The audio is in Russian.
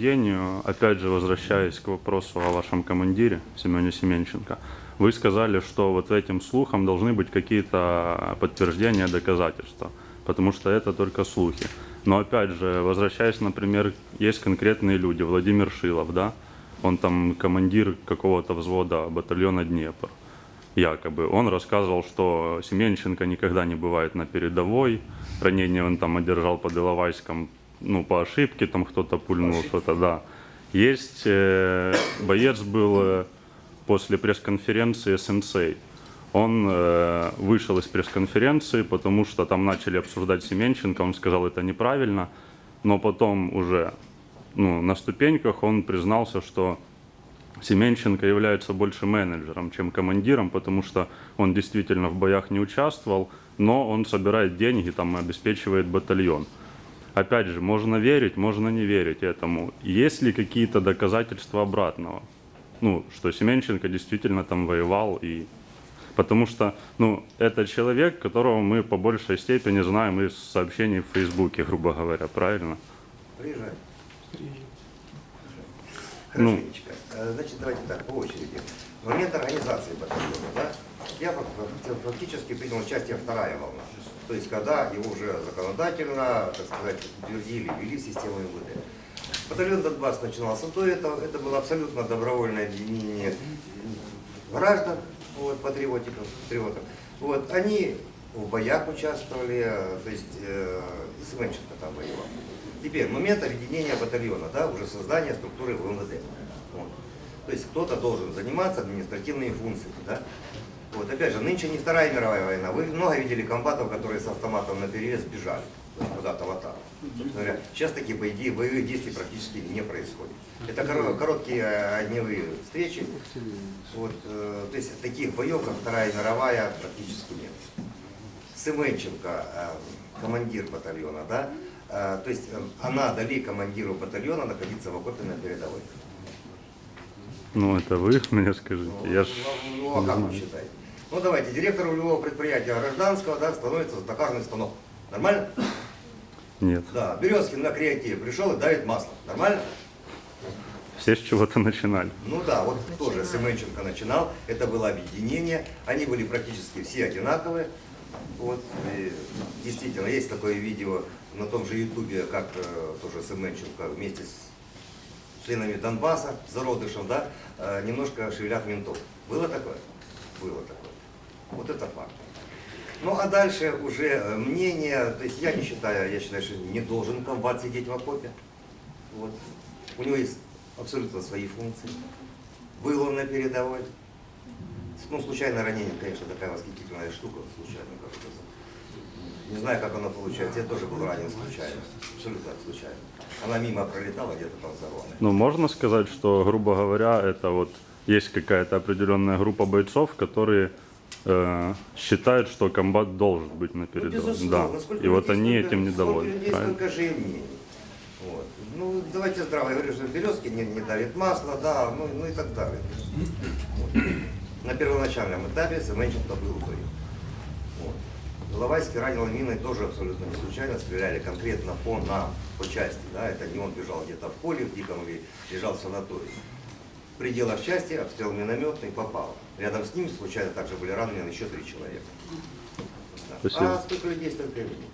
Евгению, опять же, возвращаясь к вопросу о вашем командире Семене Семенченко, вы сказали, что вот этим слухам должны быть какие-то подтверждения, доказательства, потому что это только слухи. Но опять же, возвращаясь, например, есть конкретные люди, Владимир Шилов, да, он там командир какого-то взвода батальона Днепр, якобы. Он рассказывал, что Семенченко никогда не бывает на передовой, ранение он там одержал под Иловайском, ну, по ошибке, там кто-то пульнул что-то, да. Есть, э, боец был э, после пресс-конференции сенсей. Он э, вышел из пресс-конференции, потому что там начали обсуждать Семенченко, он сказал, это неправильно, но потом уже ну, на ступеньках он признался, что Семенченко является больше менеджером, чем командиром, потому что он действительно в боях не участвовал, но он собирает деньги, там обеспечивает батальон. Опять же, можно верить, можно не верить этому. Есть ли какие-то доказательства обратного? Ну, что Семенченко действительно там воевал и... Потому что, ну, это человек, которого мы по большей степени знаем из сообщений в Фейсбуке, грубо говоря, правильно? Приезжай. Ну. Хорошенечко. Э, Значит, давайте так, по очереди. В момент организации батальона, да, я фак- фак- фактически принял участие вторая волна. То есть, когда его уже законодательно, так сказать, утвердили, ввели в систему МВД. Батальон Донбасс начинался до этого. Это было абсолютно добровольное объединение граждан, вот, патриотиков, патриотов. Вот, они в боях участвовали, э, то есть э, там воевал. Теперь момент объединения батальона, да, уже создания структуры в МВД. Вот. То есть кто-то должен заниматься административными функциями, да. Вот, опять же, нынче не Вторая мировая война. Вы много видели комбатов, которые с автоматом на перевес бежали куда-то в атаку. Собственно говоря, Сейчас такие бои- боевых действий практически не происходит. Это коро- короткие э, дневые встречи. Вот, э, то есть таких боев, как Вторая мировая, практически нет. Семенченко, э, командир батальона, да, э, то есть э, она дали командиру батальона находиться в окопе на передовой. Ну, это вы мне скажите. Я ж Ну, а не как вы считаете? Ну давайте, директору любого предприятия гражданского, да, становится токарный станок. Нормально? Нет. Да, Березкин на креативе пришел и давит масло. Нормально? Все с чего-то начинали. Ну да, вот тоже Семенченко начинал, это было объединение, они были практически все одинаковые. Вот, и действительно, есть такое видео на том же Ютубе, как э, тоже Семенченко вместе с членами Донбасса, зародышем, да, э, немножко шевелят ментов. Было такое? Было такое. Вот это факт. Ну а дальше уже э, мнение, то есть я не считаю, я считаю, что не должен комбат сидеть в окопе. Вот. У него есть абсолютно свои функции. Был он на передовой. Ну, случайное ранение, конечно, такая восхитительная штука, случайно кажется. Не знаю, как оно получается. Я тоже был ранен случайно. Абсолютно случайно. Она мимо пролетала, где-то там взорвалась. Ну, можно сказать, что, грубо говоря, это вот есть какая-то определенная группа бойцов, которые э, считают, что комбат должен быть на Ну, передовой. безусловно. да. Сколько И вот людей, они столько- этим сколько недовольны. людей, правильно? столько же и мнений. Вот. Ну, давайте здраво. Я говорю, что Березки не, не давит масло, да, ну, ну и так далее. Вот. На первоначальном этапе Семенченко был бою. Вот. Лавайский ранил миной тоже абсолютно не случайно, стреляли конкретно по нам, по части. Да? Это не он бежал где-то в поле, в диком или лежал в санатории. В пределах части обстрел минометный попал. Рядом с ним случайно также были ранены еще три человека. Да. А сколько людей, столько и людей.